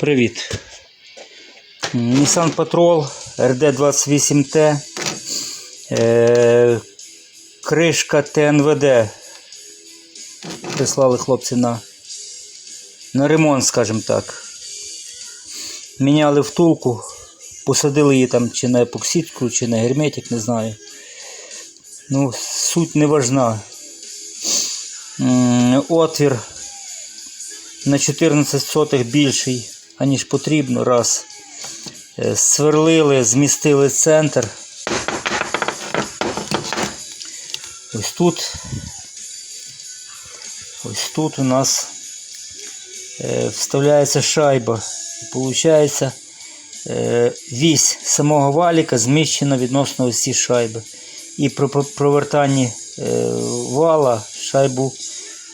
Привіт. Nissan Patrol RD28T. Е, кришка ТНВД. Прислали хлопці на, на ремонт, скажімо так. Міняли втулку, посадили її там чи на епоксидку, чи на герметик, не знаю. Ну, суть не важна. Отвір на 14 сотих більший, аніж потрібно. Раз. Е, Сверлили, змістили центр. Ось тут. Ось тут у нас е, вставляється шайба. І виходить, е, вісь самого валіка зміщена відносно ось шайби. І при провертанні вала шайбу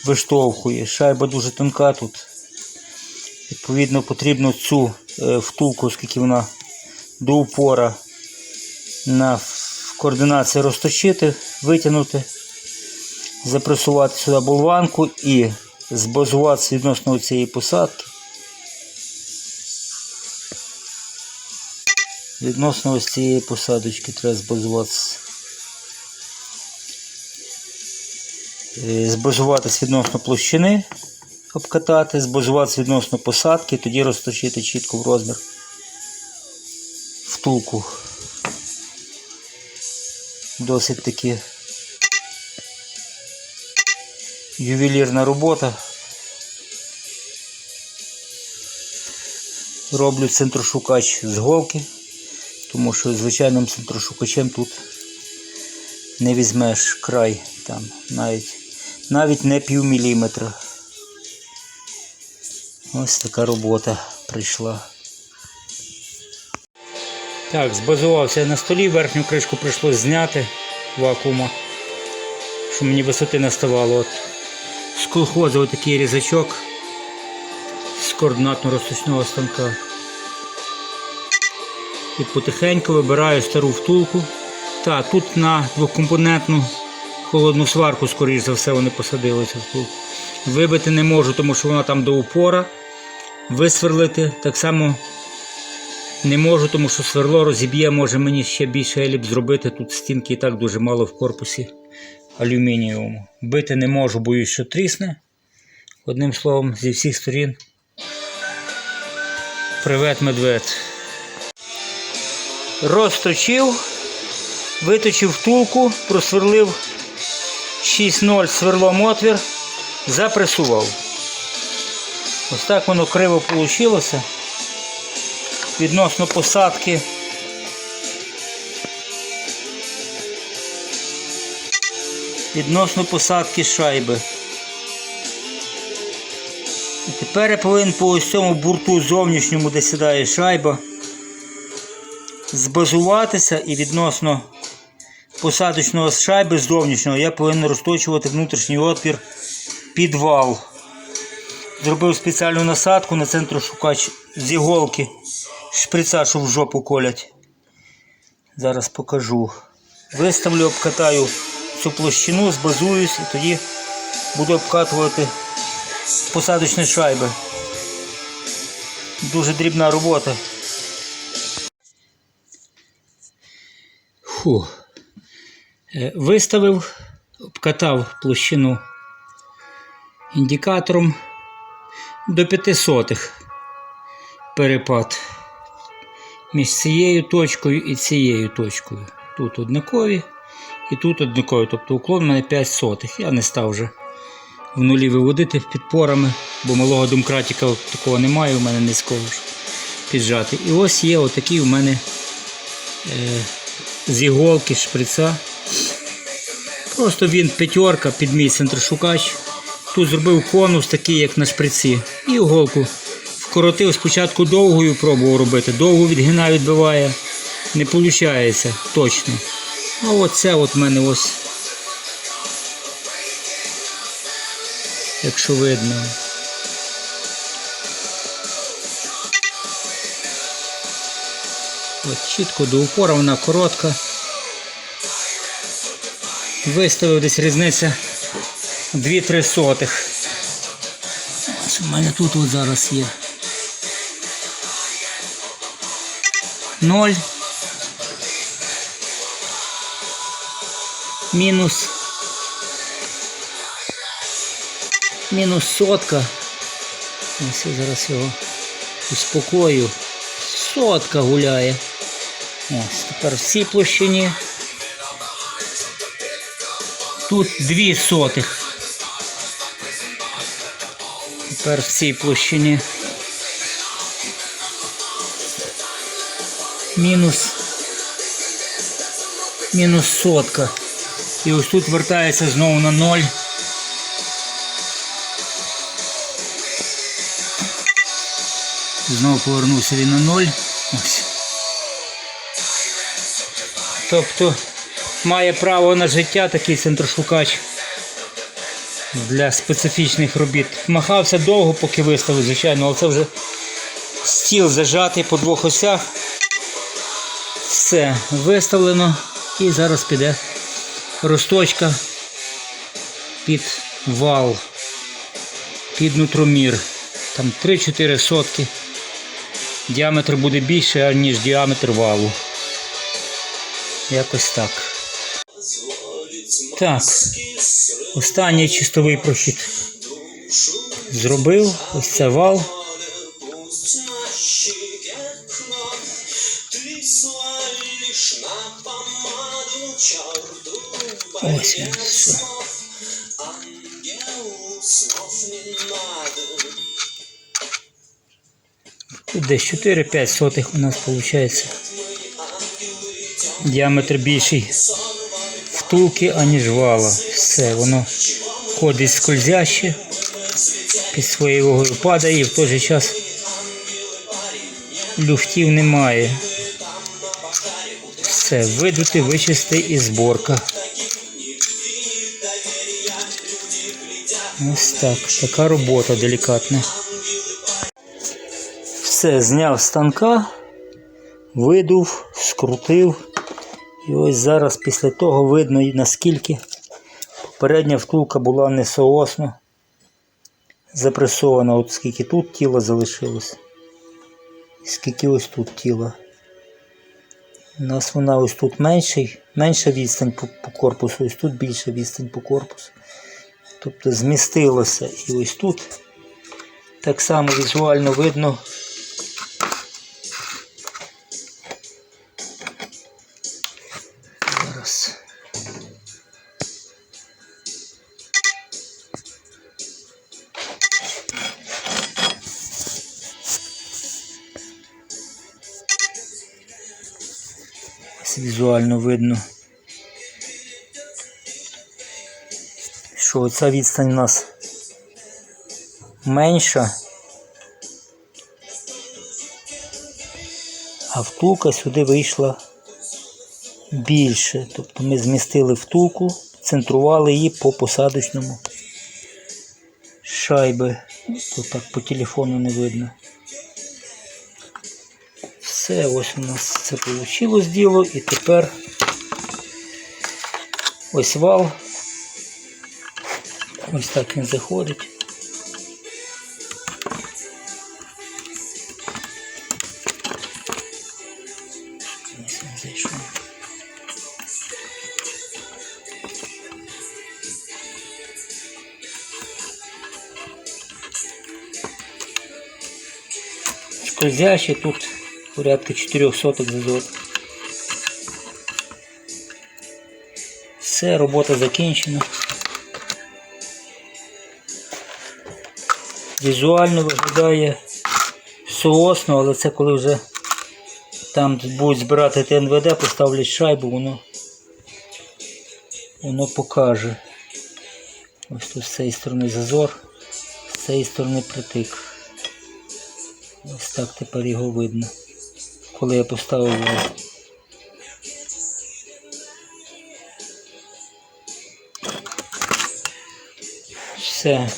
виштовхує. Шайба дуже тонка тут. Відповідно, потрібно цю е, втулку, оскільки вона до упора на координації розточити, витягнути, запресувати сюди болванку і збазуватися відносно цієї посадки. Відносно ось цієї посадочки треба збазуватися. Е, Збазуватись відносно площини, обкатати, збазуватися відносно посадки, тоді розточити чітко в розмір втулку. Досить таки ювелірна робота. Роблю центрошукач з голки, тому що звичайним центрошукачем тут не візьмеш край там навіть навіть не пів міліметра. Ось така робота прийшла. Так, збазувався на столі, верхню кришку прийшлося зняти вакуума, щоб мені висоти не ставало. От. З колхозу отакий різачок з координатно-розточного станка. І потихеньку вибираю стару втулку. Та, тут на двокомпонентну холодну сварку, скоріш за все, вони посадили цю втулку. Вибити не можу, тому що вона там до упора. Висверлити так само не можу, тому що сверло розіб'є, може мені ще більше еліп зробити. Тут стінки і так дуже мало в корпусі алюмінієвому. Бити не можу, боюсь, що трісне. Одним словом, зі всіх сторін. Привет, медведь. Розточив, виточив втулку, просверлив 6.0 сверлом отвір, запресував. Ось так воно криво вийшло. Відносно посадки. Відносно посадки шайби. І тепер я повинен по ось цьому бурту зовнішньому, де сідає шайба, збазуватися і відносно посадочного шайби зовнішнього я повинен розточувати внутрішній отвір під вал. Зробив спеціальну насадку на центрошукач з іголки шприца, що в жопу колять. Зараз покажу. Виставлю, обкатаю цю площину, збазуюсь і тоді буду обкатувати посадочні шайби. Дуже дрібна робота. Фу. Е, Виставив, обкатав площину індикатором до 5 сотих перепад між цією точкою і цією точкою. Тут однакові і тут однакові. Тобто уклон у мене 5 сотих. Я не став вже в нулі виводити підпорами, бо малого домкратика такого немає, у мене низького піджати. І ось є отакий у мене е, з іголки шприца. Просто він п'ятерка під мій центрошукач. Тут зробив конус такий, як на шприці. І іголку вкоротив спочатку довгою пробував робити. Довго відгинає, відбиває. Не виходить точно. А оце от в мене ось. Якщо видно. От чітко до упора, вона коротка. Виставив десь різниця 2-3 сотих. У мене тут от зараз є. 0. Мінус. Мінус сотка. Ось я зараз його успокою. Сотка гуляє. Ось тепер в цій площині. Тут дві сотих. Тепер в цій площині. Мінус. Мінус сотка. І ось тут вертається знову на ноль. Знову повернувся він на ноль. Ось. Тобто має право на життя такий центрошукач для специфічних робіт. Махався довго, поки виставив, звичайно, але це вже стіл зажатий по двох осях. Все, виставлено і зараз піде росточка під вал, під нутромір. Там 3-4 сотки. Діаметр буде більше, ніж діаметр валу. Якось так. Так. Останній чистовий прохід зробив. Ось це вал. Ось він. Все. Тут десь 4-5 сотих у нас виходить. Діаметр більший втулки, аніж вала. Все, воно ходить скользяще, під своєю вагою падає і в той же час люфтів немає. Все, видути, вичисти і зборка. Ось так, така робота делікатна. Все, зняв з станка, видув, скрутив. І ось зараз після того видно наскільки попередня втулка була несоосно запресована, от скільки тут тіла залишилось. Скільки ось тут тіла. У нас вона ось тут менший, менша відстань по, по корпусу, ось тут більша відстань по корпусу. Тобто змістилося і ось тут так само візуально видно. Візуально видно, що ця відстань у нас менша, а втулка сюди вийшла більше. Тобто ми змістили втулку, центрували її по посадочному шайби. Тут так по телефону не видно. Все, ось у нас це вийшло діло і тепер ось вал. Ось так він заходить. Скользящий тут порядка 4 соток зазор. Все, робота закінчена. Візуально виглядає соосно, але це коли вже там будуть збирати ТНВД, поставлять шайбу, воно, воно покаже. Ось тут з цієї сторони зазор, з цієї сторони притик. Ось так тепер його видно, коли я поставив. Все,